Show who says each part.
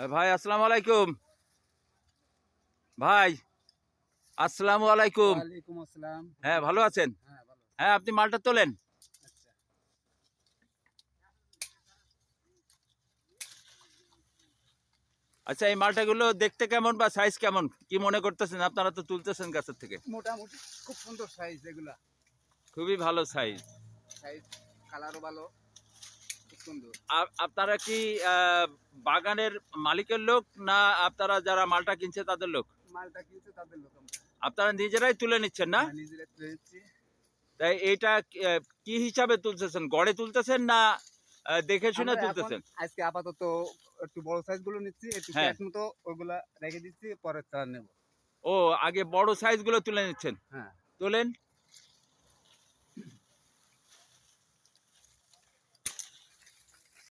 Speaker 1: ভাই আসসালামু আলাইকুম। ভাই আসসালামু আলাইকুম।
Speaker 2: আসসালাম।
Speaker 1: হ্যাঁ ভালো আছেন?
Speaker 2: হ্যাঁ
Speaker 1: হ্যাঁ আপনি মালটা তোলেন।
Speaker 2: আচ্ছা
Speaker 1: এই মালটাগুলো দেখতে কেমন বা সাইজ কেমন? কি মনে করতেছেন? আপনারা তো তুলতেছেন গাছের থেকে।
Speaker 2: মোটামুটি খুব সুন্দর সাইজ এগুলা।
Speaker 1: খুবই ভালো সাইজ
Speaker 2: সাইজ কালারও ভালো।
Speaker 1: আপনারা কি বাগানের মালিকের লোক না আপনারা যারা মালটা কিনছে তাদের লোক?
Speaker 2: মালটা কিনছে তাদের লোক
Speaker 1: আপনারা নিজেরাই তুলে নিচ্ছেন না?
Speaker 2: হ্যাঁ, তুলে
Speaker 1: তাই এইটা কি- হিসাবে তুলতেছেন? গড়ে তুলতেছেন না দেখে শুনে তুলতেছেন?
Speaker 2: আজকে আপাতত একটু বড় সাইজগুলো নিচ্ছি একটু
Speaker 1: হ্যাঁ।
Speaker 2: প্যাক মতো ওইগুলা রেখে দিচ্ছি পরে চার নেব।
Speaker 1: ও আগে বড় সাইজগুলো তুলে নিচ্ছেন?
Speaker 2: হ্যাঁ।
Speaker 1: তোলেন?